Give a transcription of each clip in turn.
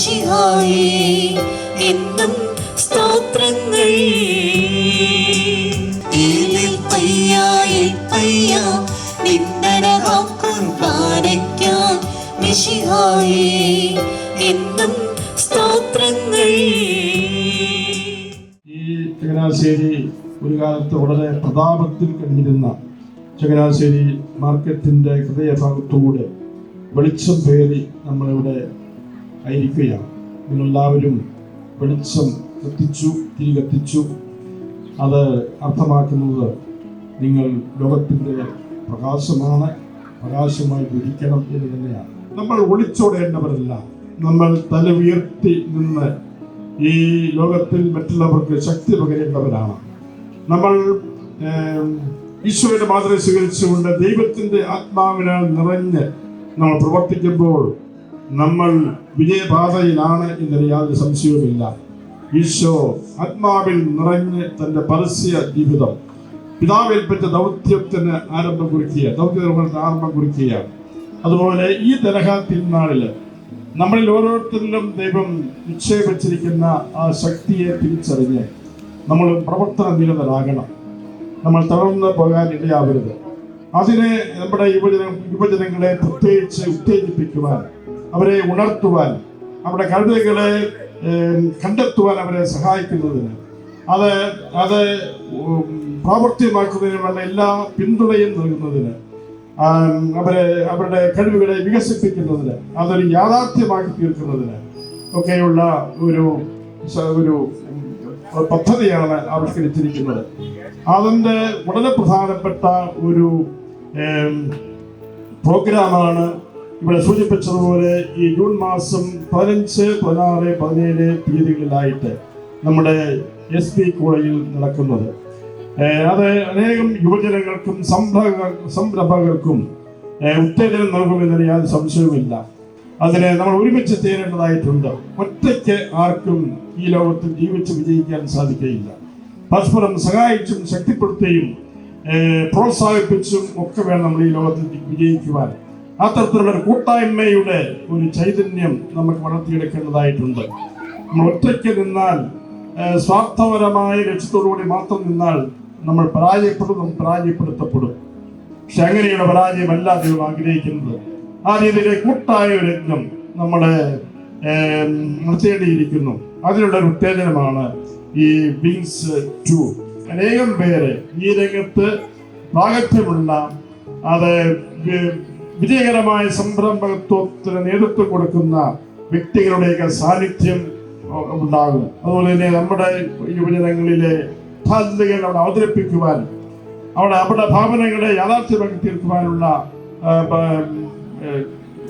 മിശിഹായി എന്നും സ്തോത്രങ്ങൾ. എന്നും സ്തോത്രങ്ങൾ. ഈ ചങ്ങനാശ്ശേരി ഒരു കാലത്ത് വളരെ പ്രതാപത്തിൽ കഴിഞ്ഞിരുന്ന ചങ്ങനാശ്ശേരി മാർക്കറ്റിന്റെ ഹൃദയഭാഗത്തൂടെ വെളിച്ചം പേറി നമ്മളിവിടെ ആയിരിക്കുകയാണ്. നിങ്ങളെല്ലാവരും വെളിച്ചം കത്തിച്ചു തിരി കത്തിച്ചു അത് അർത്ഥമാക്കുന്നത് നിങ്ങൾ ലോകത്തിന്റെ പ്രകാശമാണ് പ്രകാശമായി ജ്വലിക്കണം എന്ന് തന്നെയാണ്. നമ്മൾ ഒളിച്ചോടേണ്ടവരല്ല. നമ്മൾ തല ഉയർത്തി നിന്ന് ഈ ലോകത്തിൽ മറ്റുള്ളവർക്ക് ശക്തി പകരേണ്ടവരാണ്. നമ്മൾ ഈശോയുടെ മാതൃക സ്വീകരിച്ചുകൊണ്ട് ദൈവത്തിന്റെ ആത്മാവിനാൽ നിറഞ്ഞ് നമ്മൾ പ്രവർത്തിക്കുമ്പോൾ നമ്മൾ വിജയപാതയിലാണ് എന്നൊരു യാതൊരു സംശയവുമില്ല. ഈശോ ആത്മാവിൽ നിറഞ്ഞ് തന്റെ പരസ്യ ജീവിതം പിതാവേൽപ്പറ്റ ദൗത്യത്തിന് ആരംഭം കുറിക്കുക ദൗത്യ നിർവഹണത്തിന് ആരംഭം കുറിക്കുക. അതുപോലെ ഈ ദരഹ തിരുനാളിൽ നമ്മളിൽ ഓരോരുത്തരിലും ദൈവം നിക്ഷേപിച്ചിരിക്കുന്ന ആ ശക്തിയെ തിരിച്ചറിഞ്ഞ് നമ്മൾ പ്രവർത്തന നിരതരാകണം. നമ്മൾ തളർന്ന് പോകാൻ ഇടയാവരുത് അതിനെ നമ്മുടെ യുവജന യുവജനങ്ങളെ പ്രത്യേകിച്ച് ഉത്തേജിപ്പിക്കുവാൻ അവരെ ഉണർത്തുവാൻ അവരുടെ കഴിവുകളെ കണ്ടെത്തുവാൻ അവരെ സഹായിക്കുന്നതിന്. അത് അത് പ്രാവർത്തികമാക്കുന്നതിനുള്ള എല്ലാ പിന്തുണയും നൽകുന്നതിന് അവരെ അവരുടെ കഴിവുകളെ വികസിപ്പിക്കുന്നതിന് അതൊരു യാഥാർത്ഥ്യമാക്കി തീർക്കുന്നതിന് ഒക്കെയുള്ള ഒരു ഒരു പദ്ധതിയാണ് ആവിഷ്കരിച്ചിരിക്കുന്നത്. അതിന്റെ വളരെ പ്രധാനപ്പെട്ട ഒരു പ്രോഗ്രാമാണ് ഇവിടെ സൂചിപ്പിച്ചതുപോലെ ഈ ജൂൺ മാസം പതിനഞ്ച് പതിനാറ് പതിനേഴ് തീയതികളിലായിട്ട് നമ്മുടെ എസ് പി കോളേജിൽ നടക്കുന്നത്. അത് അനേകം യുവജനങ്ങൾക്കും സംരംഭക സംരംഭകർക്കും ഉത്തേജനം നൽകുമെന്നതിന് യാതൊരു സംശയവുമില്ല. അതിനെ നമ്മൾ ഒരുമിച്ച് ചേരേണ്ടതായിട്ടുണ്ട്. ഒറ്റയ്ക്ക് ആർക്കും ഈ ലോകത്തിൽ ജീവിച്ച് വിജയിക്കാൻ സാധിക്കുകയില്ല. പരസ്പരം സഹായിച്ചും ശക്തിപ്പെടുത്തുകയും പ്രോത്സാഹിപ്പിച്ചും ഒക്കെ വേണം നമ്മൾ ഈ ലോകത്തിൽ വിജയിക്കുവാൻ. അത്തരത്തിലുള്ള ഒരു കൂട്ടായ്മയുടെ ഒരു ചൈതന്യം നമുക്ക് വളർത്തിയെടുക്കേണ്ടതായിട്ടുണ്ട്. നമ്മൾ ഒറ്റയ്ക്ക് നിന്നാൽ സ്വാർത്ഥപരമായ ലക്ഷ്യത്തോടുകൂടി മാത്രം നിന്നാൽ നമ്മൾ പരാജയപ്പെടും പരാജയപ്പെടുത്തപ്പെടും. പക്ഷെ അങ്ങനെയുള്ള പരാജയമല്ല ദൈവം ആഗ്രഹിക്കുന്നത്. ആ രീതിയിലെ കൂട്ടായ ഒരു യജ്ഞം നമ്മുടെ നടത്തേണ്ടിയിരിക്കുന്നു. അതിനുള്ള ഒരു ഉത്തേജനമാണ് ഈ വിങ്സ് ടു അനേകം പേര് ഈ രംഗത്ത് പ്രാഗത്യമുള്ള അത് വിജയകരമായ സംരംഭകത്വത്തിന് നേതൃത്വം കൊടുക്കുന്ന വ്യക്തികളുടെയൊക്കെ സാന്നിധ്യം ഉണ്ടാകും. അതുപോലെ തന്നെ നമ്മുടെ യുവജനങ്ങളിലെ സാധ്യതകൾ അവിടെ അവതരിപ്പിക്കുവാൻ അവിടെ അവരുടെ ഭാവനകളെ യാഥാർത്ഥ്യമാക്കി തീർക്കുവാനുള്ള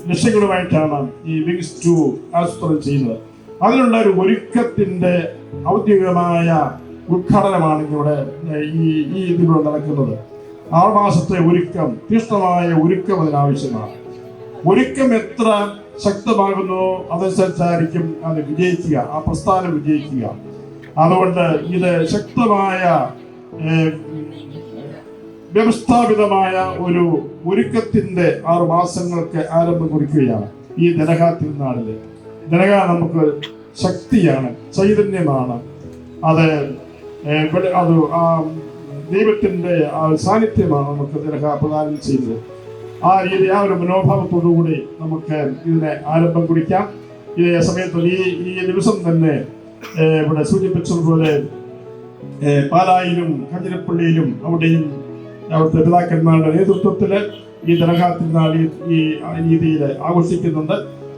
ലക്ഷ്യങ്ങളുമായിട്ടാണ് ഈ വിങ്സ് ടു ആസൂത്രണം ചെയ്യുന്നത്. അതിനുള്ള ഒരു ഒരുക്കത്തിന്റെ ഔദ്യോഗികമായ ഉദ്ഘാടനമാണ് ഇവിടെ ഈ ഈ ഇതിലൂടെ നടക്കുന്നത്. ആറു മാസത്തെ ഒരുക്കം തീഷ്ണമായ ഒരുക്കം അതിനാവശ്യമാണ്. ഒരുക്കം എത്ര ശക്തമാകുന്നു അതനുസരിച്ചായിരിക്കും അത് വിജയിക്കുക ആ പ്രസ്ഥാനം വിജയിക്കുക. അതുകൊണ്ട് ഇത് ശക്തമായ വ്യവസ്ഥാപിതമായ ഒരു ഒരുക്കത്തിന്റെ ആറു മാസങ്ങൾക്ക് ആരംഭം കുറിക്കുകയാണ് ഈ ദനഹ തിരുനാളിൽ. ദനഹ നമുക്ക് ശക്തിയാണ് ചൈതന്യമാണ്. അത് അത് ആ ദൈവത്തിന്റെ ആ സാന്നിധ്യമാണ് നമുക്ക് ജനക പ്രദാനം ചെയ്തത് ആ രീതി ആ ഒരു മനോഭാവത്തോടുകൂടി നമുക്ക് ഇതിനെ ആരംഭം കുറിക്കാം. ഇതേ സമയത്ത് ഈ ഈ ദിവസം തന്നെ ഇവിടെ സൂചിപ്പിച്ചതുപോലെ പാലായിലും കഞ്ഞിരപ്പള്ളിയിലും അവിടെയും അവിടുത്തെ പിതാക്കന്മാരുടെ നേതൃത്വത്തിൽ ഈ ഈ ഈ രീതിയിൽ ആഘോഷിക്കുന്നുണ്ട്.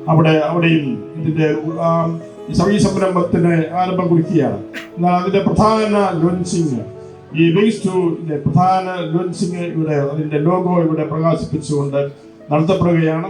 അവിടെ അവിടെയും ഇതിന്റെ ഈ സംരംഭത്തിന് ആരംഭം കുറിക്കുകയാണ്. എന്നാൽ അതിന്റെ പ്രധാന ലോഞ്ചിങ് ഈ വേസ് ടു പ്രധാന ലോഞ്ചിങ് ഇവിടെ അതിന്റെ ലോഗോ ഇവിടെ പ്രകാശിപ്പിച്ചുകൊണ്ട് നടത്തപ്പെടുകയാണ്.